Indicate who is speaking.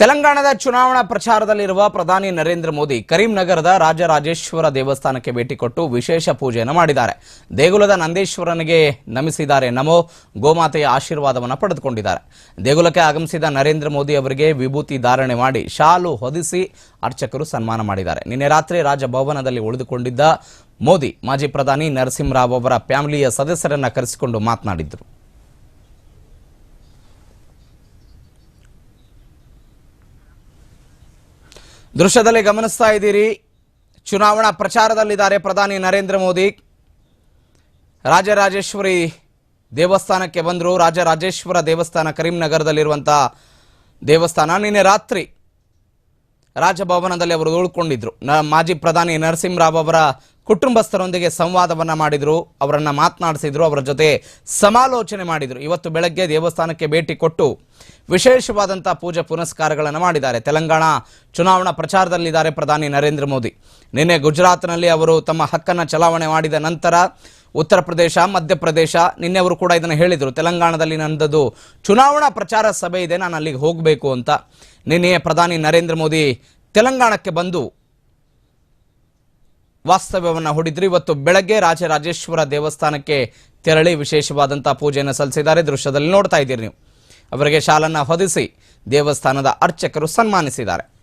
Speaker 1: ತೆಲಂಗಾಣದ ಚುನಾವಣಾ ಪ್ರಚಾರದಲ್ಲಿರುವ ಪ್ರಧಾನಿ ನರೇಂದ್ರ ಮೋದಿ ಕರೀಂನಗರದ ರಾಜರಾಜೇಶ್ವರ ದೇವಸ್ಥಾನಕ್ಕೆ ಭೇಟಿ ಕೊಟ್ಟು ವಿಶೇಷ ಪೂಜೆಯನ್ನು ಮಾಡಿದ್ದಾರೆ. ದೇಗುಲದ ನಂದೇಶ್ವರನಿಗೆ ನಮಿಸಿದ್ದಾರೆ. ನಮೋ ಗೋಮಾತೆಯ ಆಶೀರ್ವಾದವನ್ನು ಪಡೆದುಕೊಂಡಿದ್ದಾರೆ. ದೇಗುಲಕ್ಕೆ ಆಗಮಿಸಿದ ನರೇಂದ್ರ ಮೋದಿ ಅವರಿಗೆ ವಿಭೂತಿ ಧಾರಣೆ ಮಾಡಿ ಶಾಲು ಹೊದಿಸಿ ಅರ್ಚಕರು ಸನ್ಮಾನ ಮಾಡಿದ್ದಾರೆ. ನಿನ್ನೆ ರಾತ್ರಿ ರಾಜಭವನದಲ್ಲಿ ಉಳಿದುಕೊಂಡಿದ್ದ ಮೋದಿ ಮಾಜಿ ಪ್ರಧಾನಿ ನರಸಿಂಹರಾವ್ ಅವರ ಫ್ಯಾಮಿಲಿಯ ಸದಸ್ಯರನ್ನು ಕರೆಸಿಕೊಂಡು ಮಾತನಾಡಿದರು. ದೃಶ್ಯದಲ್ಲಿ ಗಮನಿಸ್ತಾ ಇದ್ದೀರಿ, ಚುನಾವಣಾ ಪ್ರಚಾರದಲ್ಲಿದ್ದಾರೆ ಪ್ರಧಾನಿ ನರೇಂದ್ರ ಮೋದಿ. ರಾಜರಾಜೇಶ್ವರಿ ದೇವಸ್ಥಾನಕ್ಕೆ ಬಂದರು. ರಾಜರಾಜೇಶ್ವರ ದೇವಸ್ಥಾನ ಕರೀಂನಗರದಲ್ಲಿರುವಂಥ ದೇವಸ್ಥಾನ. ನಿನ್ನೆ ರಾತ್ರಿ ರಾಜಭವನದಲ್ಲಿ ಅವರು ಉಳ್ಕೊಂಡಿದ್ರು. ಮಾಜಿ ಪ್ರಧಾನಿ ನರಸಿಂಹರಾವ್ ಅವರ ಕುಟುಂಬಸ್ಥರೊಂದಿಗೆ ಸಂವಾದವನ್ನ ಮಾಡಿದ್ರು, ಅವರನ್ನ ಮಾತನಾಡಿಸಿದ್ರು, ಅವರ ಜೊತೆ ಸಮಾಲೋಚನೆ ಮಾಡಿದ್ರು. ಇವತ್ತು ಬೆಳಗ್ಗೆ ದೇವಸ್ಥಾನಕ್ಕೆ ಭೇಟಿ ಕೊಟ್ಟು ವಿಶೇಷವಾದಂತಹ ಪೂಜೆ ಪುನಸ್ಕಾರಗಳನ್ನು ಮಾಡಿದ್ದಾರೆ. ತೆಲಂಗಾಣ ಚುನಾವಣಾ ಪ್ರಚಾರದಲ್ಲಿದ್ದಾರೆ ಪ್ರಧಾನಿ ನರೇಂದ್ರ ಮೋದಿ. ನಿನ್ನೆ ಗುಜರಾತ್ನಲ್ಲಿ ಅವರು ತಮ್ಮ ಹಕ್ಕನ್ನು ಚಲಾವಣೆ ಮಾಡಿದ ನಂತರ ಉತ್ತರ ಪ್ರದೇಶ ಮಧ್ಯಪ್ರದೇಶ ನಿನ್ನೆ ಅವರು ಕೂಡ ಇದನ್ನು ಹೇಳಿದರು. ತೆಲಂಗಾಣದಲ್ಲಿ ನಂದದು ಚುನಾವಣಾ ಪ್ರಚಾರ ಸಭೆ ಇದೆ, ನಾನು ಅಲ್ಲಿಗೆ ಹೋಗಬೇಕು ಅಂತ. ನಿನ್ನೆ ಪ್ರಧಾನಿ ನರೇಂದ್ರ ಮೋದಿ ತೆಲಂಗಾಣಕ್ಕೆ ಬಂದು ವಾಸ್ತವ್ಯವನ್ನು ಹೊಡಿದ್ರು. ಇವತ್ತು ಬೆಳಗ್ಗೆ ರಾಜರಾಜೇಶ್ವರ ದೇವಸ್ಥಾನಕ್ಕೆ ತೆರಳಿ ವಿಶೇಷವಾದಂಥ ಪೂಜೆಯನ್ನು ಸಲ್ಲಿಸಿದ್ದಾರೆ. ದೃಶ್ಯದಲ್ಲಿ ನೋಡ್ತಾ ಇದ್ದೀರಿ ನೀವು. ಅವರಿಗೆ ಶಾಲನ್ನು ಹೊದಿಸಿ ದೇವಸ್ಥಾನದ ಅರ್ಚಕರು ಸನ್ಮಾನಿಸಿದ್ದಾರೆ.